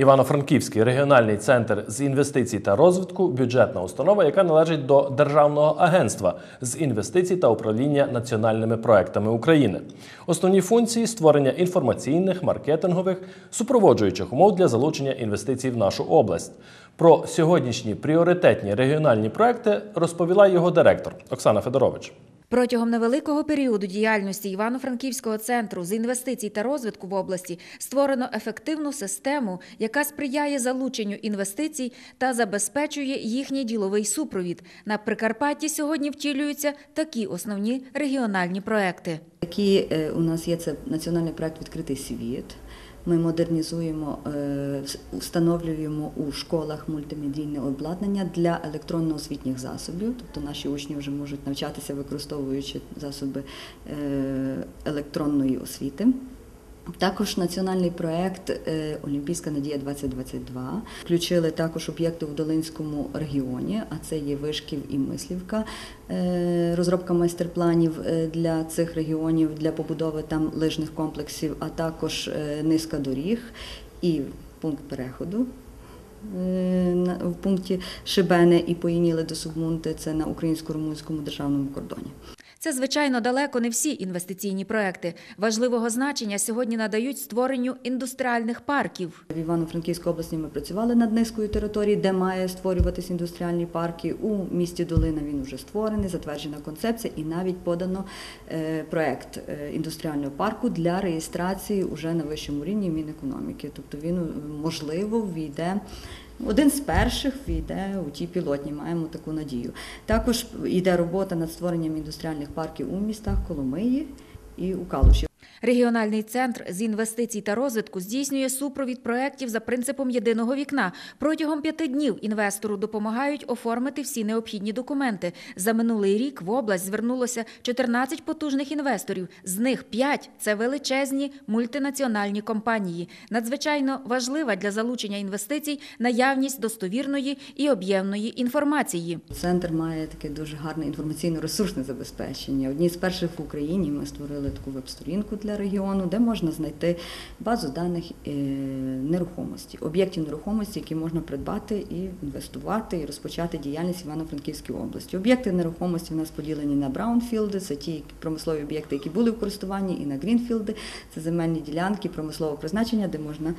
Івано-Франківський регіональний центр з інвестицій та розвитку бюджетна установа, яка належить до Державного агентства з інвестицій та управління національними проектами України. Основні функції створення інформаційних, маркетингових, супроводжуючих умов для залучення інвестицій в нашу область. Про сьогоднішні пріоритетні регіональні проекти розповіла його директор Оксана Федорович. Протягом невеликого періоду діяльності Івано-Франківського центру з інвестицій та розвитку в області створено ефективну систему, яка сприяє залученню інвестицій та забезпечує їхній діловий супровід. На Прикарпатті сьогодні втілюються такі основні регіональні проекти. Які е, у нас є це національний проект Відкритий світ. Ми модернізуємо, е, встановлюємо у школах мультимедійне обладнання для електронно-освітніх засобів. Тобто наші учні вже можуть навчатися, використовуючи засоби е, електронної освіти. Також національний проєкт е, Олімпійська надія 2022 включили також об'єкти в Долинському регіоні, а це є Вишків і Мислівка. Е, Розробка майстер-планів е, для цих регіонів для побудови там лижних комплексів, а також низка доріг і пункт переходу. В пункті Шибене і Поїніли до Субмунти це на українсько-румунському державному кордоні. Це, звичайно, далеко не всі інвестиційні проекти. Важливого значення сьогодні надають створенню індустріальних парків. В Івано-Франківській області ми працювали над низкою територій, де має створюватись індустріальні парки. У місті Долина він вже створений, затверджена концепція і навіть подано е, проект е, індустріального парку для реєстрації уже на вищому рівні Мінекономіки. Тобто він е, можливо війде. Один з перших війде у ті пілотні, маємо таку надію. Також йде робота над створенням індустріальних парків у містах Коломиї і у Калуші. Регіональний центр з інвестицій та розвитку здійснює супровід проєктів за принципом єдиного вікна. Протягом п'яти днів інвестору допомагають оформити всі необхідні документи. За минулий рік в область звернулося 14 потужних інвесторів. З них 5 – це величезні мультинаціональні компанії. Надзвичайно важлива для залучення інвестицій наявність достовірної і об'ємної інформації. Центр має таке дуже гарне інформаційно-ресурсне забезпечення. Одні з перших в Україні ми створили таку веб-сторінку для регіону, де можна знайти базу даних е, нерухомості, об'єктів нерухомості, які можна придбати і інвестувати, і розпочати діяльність Івано-Франківській області. Об'єкти нерухомості в нас поділені на браунфілди, це ті промислові об'єкти, які були в користуванні, і на грінфілди, це земельні ділянки промислового призначення, де можна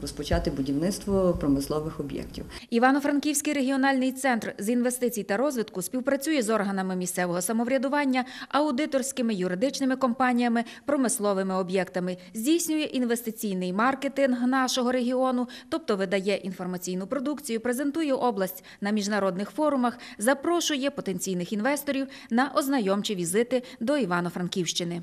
розпочати будівництво промислових об'єктів. Івано-Франківський регіональний центр з інвестицій та розвитку співпрацює з органами місцевого самоврядування, аудиторськими юридичними компаніями, промисловими об'єктами, здійснює інвестиційний маркетинг нашого регіону, тобто видає інформаційну продукцію, презентує область на міжнародних форумах, запрошує потенційних інвесторів на ознайомчі візити до Івано-Франківщини.